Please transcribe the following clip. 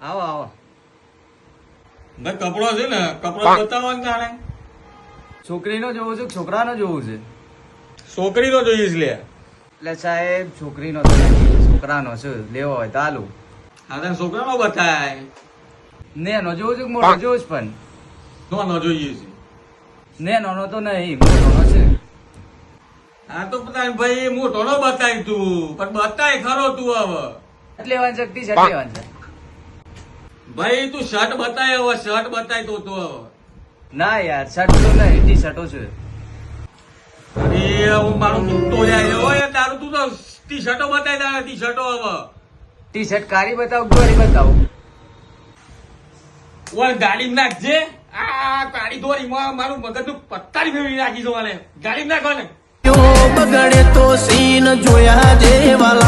આવો આવો. ભાઈ કપડો છે ને કપડો બતાવો તારે? છોકરીનો જોવું છે છોકરા છોકરાનો જોવું છે? છોકરીનો જોઈએ છે એટલે સાહેબ છોકરીનો છોકરાનો છે. લેવો હોય તો હાલું. હા તને છોકરાનો બતાય. નેનો જોવું છે મોટો જોવું છે પણ? નો ન જોઈએ છે. નેનોનો તો નહીં મોટો છે. હા તો પતા ભાઈ મોટો નો બતાય તું. પણ બતાય ખરો તું હવે એટલે લેવાની છે શર્ટ ભાઈ તું શર્ટ બતાય હવે શર્ટ બતાય તો તું હવે ના યાર શર્ટ તો નહીં ટી શર્ટો છે. અરે હું મારું તૂટતો જાય હોય તારું તું તો ટી શર્ટો બતાય તારા ટી શર્ટો હવે ટી શર્ટ કાળી બતાવ ગોરી બતાવ. ઓય ગાડી નાખજે. આ ગાડી દોરી મારું મગજનું પત્તારી ફેરવી નાખી જો મને ગાડી નાખો ને. બગડે તો સીન જોયા જેવાલા.